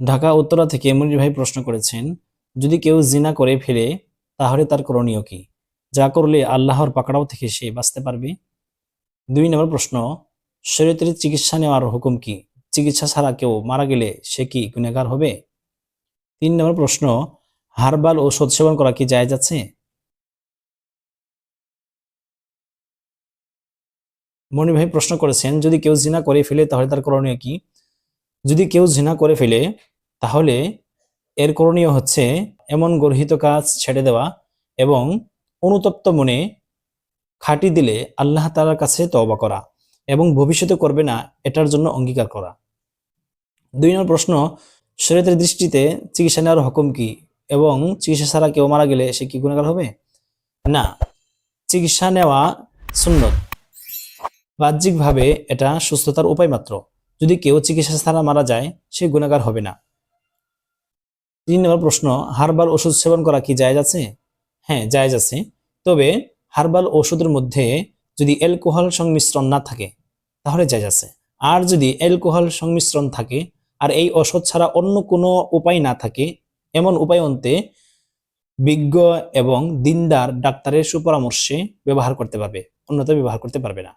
ঢাকা উত্তরা থেকে মনির ভাই প্রশ্ন করেছেন, যদি কেউ জিনা করে ফেলে, তাহলে তার করণীয় কি? যা করলে আল্লাহর পাকড়াও থেকে সে বাঁচতে পারবে? দুই নম্বর প্রশ্ন শরীরের চিকিৎসা নেওয়ার হুকুম কি? চিকিৎসা ছাড়া কেউ মারা গেলে সে কি গুণাগার হবে? তিন নম্বর প্রশ্ন, হারবাল ঔষধ সেবন করা কি জায়েজ আছে? মনি ভাই প্রশ্ন করেছেন, যদি কেউ জিনা করে ফেলে, তাহলে তার করণীয় কি? যদি কেউ জিনা করে ফেলে তাহলে এর করণীয় হচ্ছে এমন গর্হিত কাজ ছেড়ে দেওয়া এবং অনুতপ্ত মনে খাঁটি দিলে আল্লাহ তাআলার কাছে তওবা করা এবং ভবিষ্যতে করবে না, এটার জন্য অঙ্গীকার করা। দুই নম্বর প্রশ্ন শরীরের দৃষ্টিতে চিকিৎসা নেওয়ার হুকুম কি এবং চিকিৎসা ছাড়া কেউ মারা গেলে সে কি গুণাগার হবে? না, চিকিৎসা নেওয়া সুন্নত। বাহ্যিকভাবে এটা সুস্থতার উপায় মাত্র যদি কেউ চিকিৎসা ছাড়া মারা যায়, সে গুণাগার হবে না। তিন নম্বর প্রশ্ন, হারবাল ওষুধ সেবন করা কি জায়েজ আছে? হ্যাঁ জায়েজ আছে। তবে হারবাল ওষুধের মধ্যে যদি অ্যালকোহল সংমিশ্রণ না থাকে, তাহলে জায়েজ আছে। আর যদি অ্যালকোহল সংমিশ্রণ থাকে, আর এই ওষুধ ছাড়া অন্য কোনো উপায় না থাকে, এমন উপায় অন্তে বিজ্ঞ এবং দিনদার ডাক্তারের সুপরামর্শে ব্যবহার করতে পারবে অন্যথা ব্যবহার করতে পারবে না।